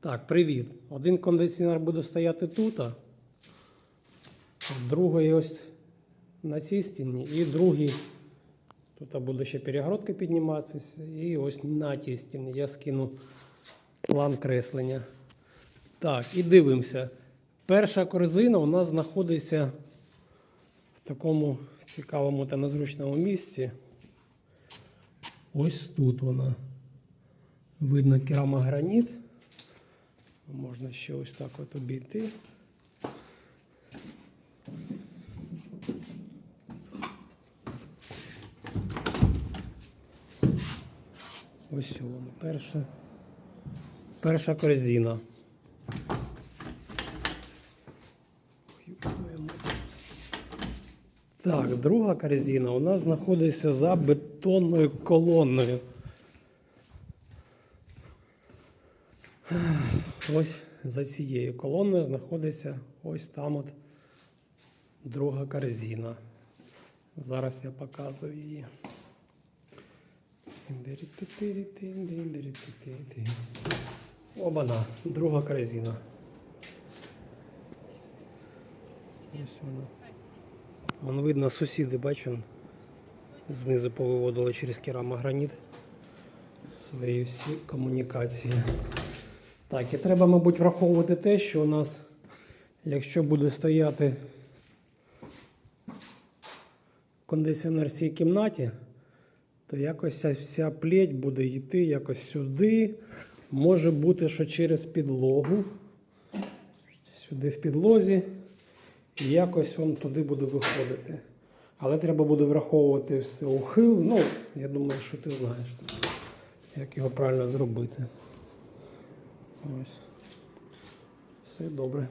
Так, привіт. Один кондиціонер буде стояти тут, а другий ось на цій стіні, і другий. Тут буде ще перегородка підніматися, і ось на тій стіні я скину план креслення. Так, і дивимося. Перша корзина у нас знаходиться в такому цікавому та незручному місці. Ось тут вона. Видно керамограніт. Можна ще ось так от обійти. Ось вона перша. Перша корзина. Так, друга корзина у нас знаходиться за бетонною колонною. Ось за цією колоною знаходиться ось там от друга корзина. Зараз я показую її. Обана, друга корзина. Ось вона. Вон видно, сусіди, бачу, знизу повиводили через керамограніт свої всі комунікації. Так, і треба, мабуть, враховувати те, що у нас, якщо буде стояти кондиціонер в цій кімнаті, то якось вся плеть буде йти якось сюди. Може бути, що через підлогу, сюди в підлозі, і якось він туди буде виходити. Але треба буде враховувати все ухил. Ну, я думаю, що ти знаєш, як його правильно зробити. Ось. Все добре.